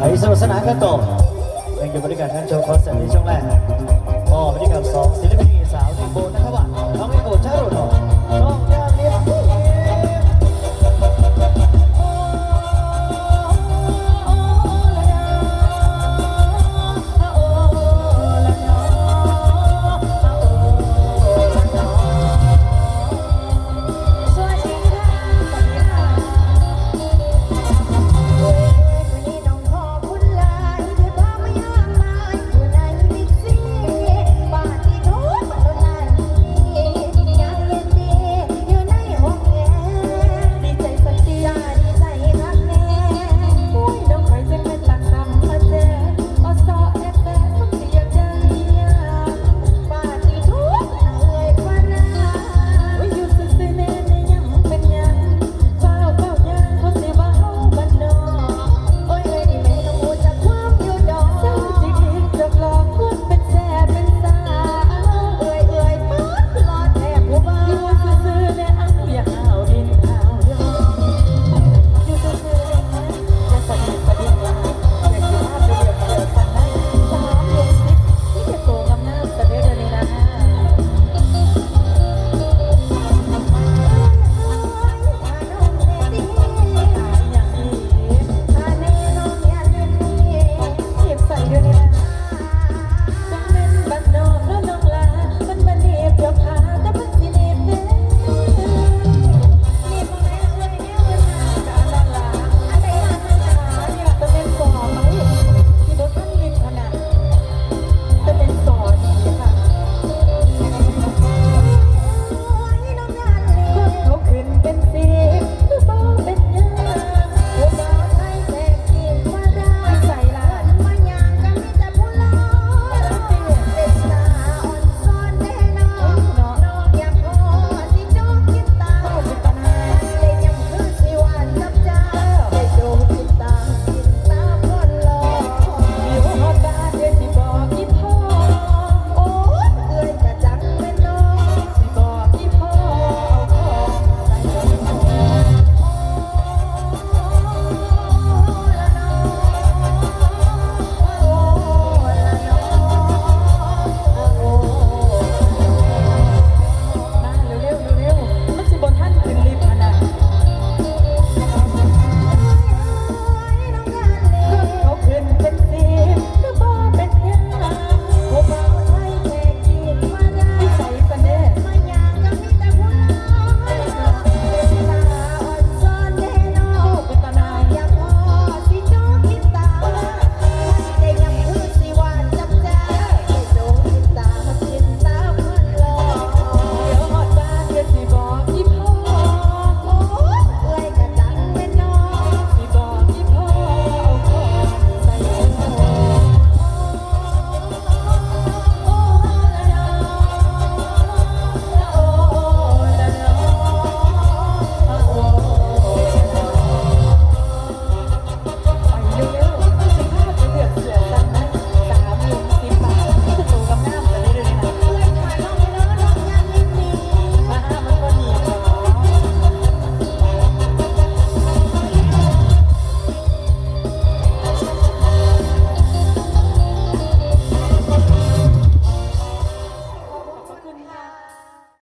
ไปสนุกสนานกันต่อยังอยู่บริการท่านชว์คอนเสิร์ตในช่วงแรกก็บริการสองศิลปินสาวในโบนนะครับว่า